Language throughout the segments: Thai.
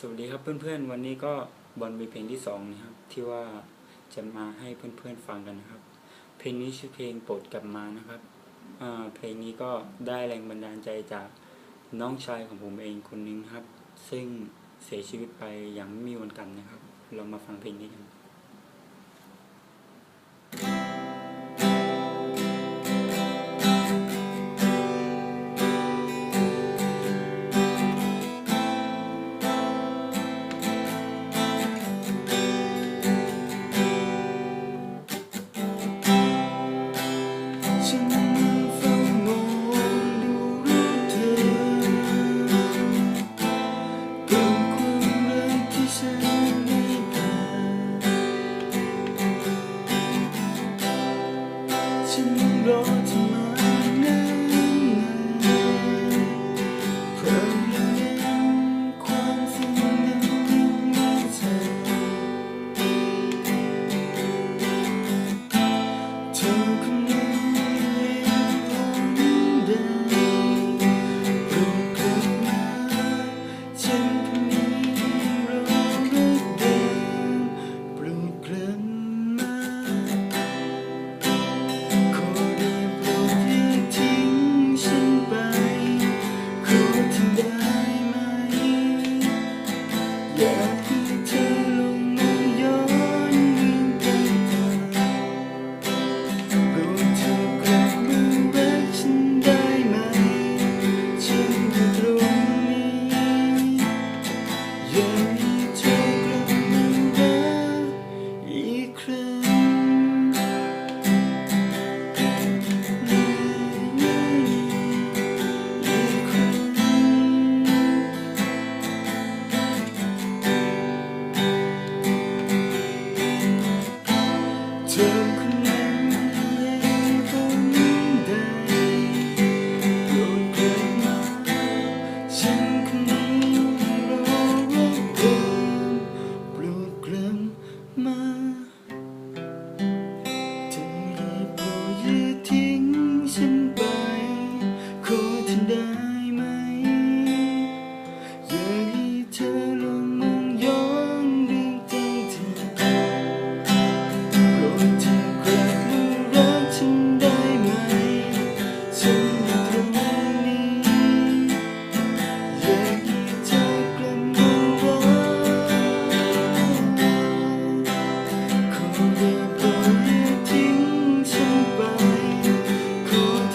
สวัสดีครับเพื่อนๆ วันนี้ก็บอลมีเพลงที่สองนะครับ ที่ว่าจะมาให้เพื่อนๆฟังกันนะครับ เพลงนี้ชื่อเพลงโปรดกลับมานะครับเพลงนี้ก็ได้แรงบันดาลใจจากน้องชายของผมเองคนหนึงครับ ซึ่งเสียชีวิตไปอย่างไม่มีวันกลับนะครับ เรามาฟังเพลงนี้กัน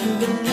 to the